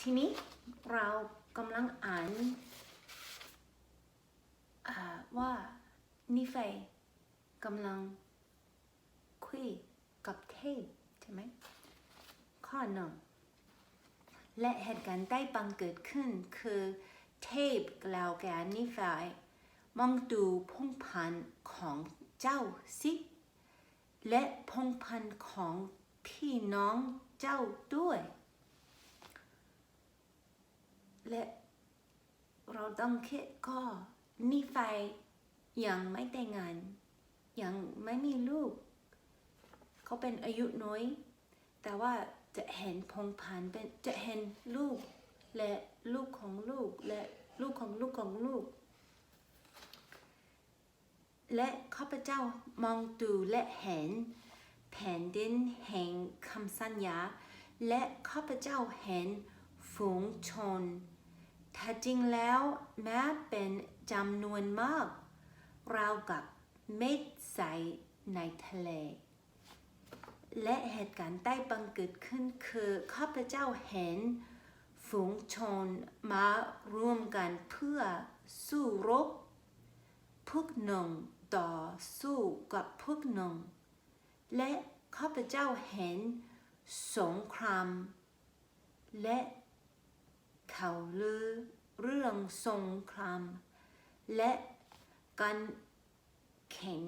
ทีนี้เรากำลังอ่านว่านิเฟยกำลังคุยกับเทพใช่ไหมข้อหนึ่งและเหตุการณ์ได้บังเกิดขึ้นคือเทพกล่าวแก่นิเฟยมองดูพงพันของเจ้าสิ และพงพันของพี่น้องเจ้าด้วย และเราต้องคิดก็นิฟายยังไม่แต่งงาน ยังไม่มีลูก เขาเป็นอายุน้อย แต่ว่าจะเห็นพงศ์พันเป็นจะเห็นลูก และลูกของลูกและลูกของลูกของลูก และข้าพเจ้ามองดูและเห็นแผ่นดินแห่งคำสัญญา และข้าพเจ้าเห็นฝูงชน แท้จริงแล้วแม้เป็นจำนวนมาก ราวกับเม็ดใสในทะเล และเหตุการณ์ได้บังเกิดขึ้นคือข้าพเจ้าเห็นฝูงชนมารวมกันเพื่อสู้รบพวกหนึ่งต่อสู้กับพวกหนึ่ง และข้าพเจ้าเห็นสงครามและ ข่าวลือเรื่องสงคราม และการแข่ง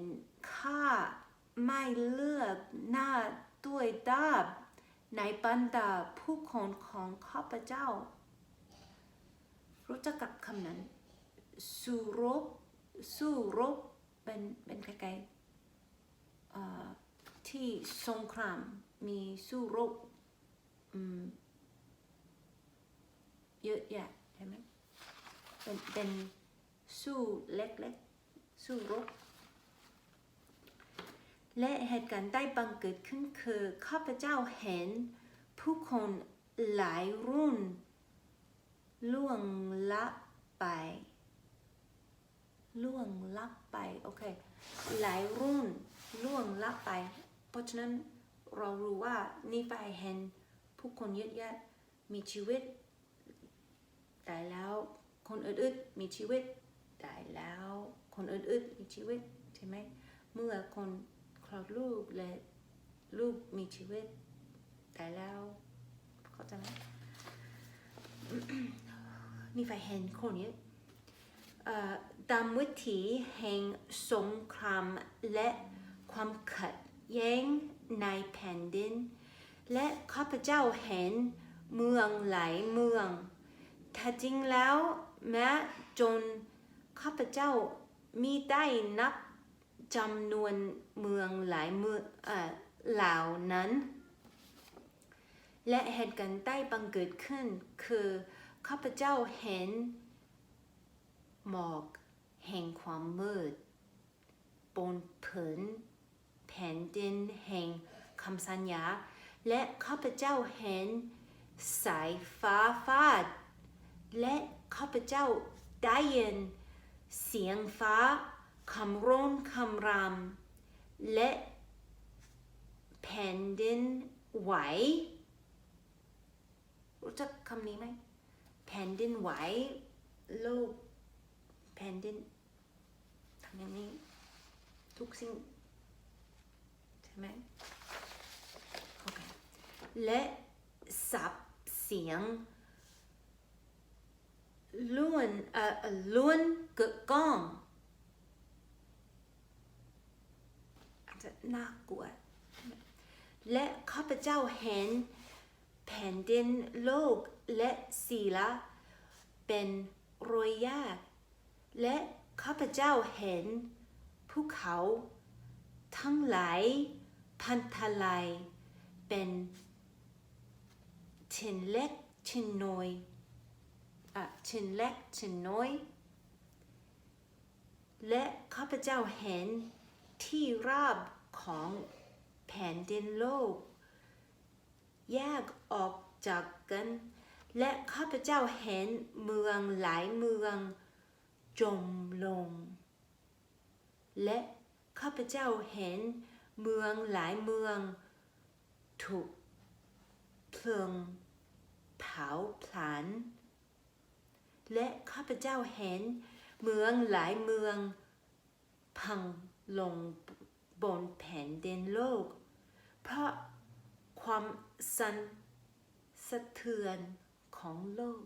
ข้าไม่เลือกหน้าด้วยดาบในบรรดาผู้คนของข้าพเจ้า รู้จักกับคำนั้นสู้รบสู้รบเป็นเป็นใครๆที่สงครามมีสู้รบ เยอะแยะใช่ไหมเป็นเป็นสู้เล็กๆ สู้รบและเหตุการณ์ได้บังเกิดขึ้นคือข้าพเจ้าเห็นผู้คนหลายรุ่น ล่วงลับไป ล่วงลับไป โอเค หลายรุ่นล่วงลับไป เพราะฉะนั้นเรารู้ว่านี่ไปเห็นผู้คนเยอะแยะมีชีวิต แต่แล้วคนอื่นๆมีชีวิตแต่แล้วคนอื่นๆมีชีวิตใช่ไหมเมื่อคนคลอดลูกและลูกมีชีวิตแต่แล้วเข้าใจไหมนี่ไปเห็นคนเยอะตามวิถีแห่งสงครามและความขัดแย้งในแผ่นดิน และข้าพเจ้าเห็นเมืองหลายเมือง แท้จริงแล้วแม้จนข้าพเจ้ามีได้นับจำนวนเมืองหลายเมืองเหล่านั้น และเหตุการณ์ได้บังเกิดขึ้น คือข้าพเจ้าเห็นหมอกแห่งความมืดบนผืนแผ่นดินแห่งคำสัญญา และข้าพเจ้าเห็นสายฟ้าฟาด และข้าพเจ้าได้ยินเสียงฟ้าคำร้องคำรามและแผ่นดินไหว รู้จักคำนี้ไหมแผ่นดินไหวโลกแผ่นดินทำอย่างนี้ทุกสิ่งใช่ไหมโอเคและสับเสียง ล้วนเอ่อล้วนเกิดก้องอาจจะน่ากลัวและข้าพเจ้าเห็นแผ่นดินโลกและศีละเป็นรอยแยกและข้าพเจ้าเห็นภูเขาทั้งหลายพันทลายเป็นชิ้นเล็กชิ้นน้อย ชิ้นเล็กชิ้นน้อย และข้าพเจ้าเห็นที่ราบของแผ่นดินโลก แยกออกจากกัน และข้าพเจ้าเห็นเมืองหลายเมือง จมลง และข้าพเจ้าเห็นเมืองหลายเมือง ถูกเพลิงเผาผลาญ และข้าพเจ้าเห็นเมืองหลายเมืองพังลงบนแผ่นดินโลก เพราะความสั่นสะเทือนของโลก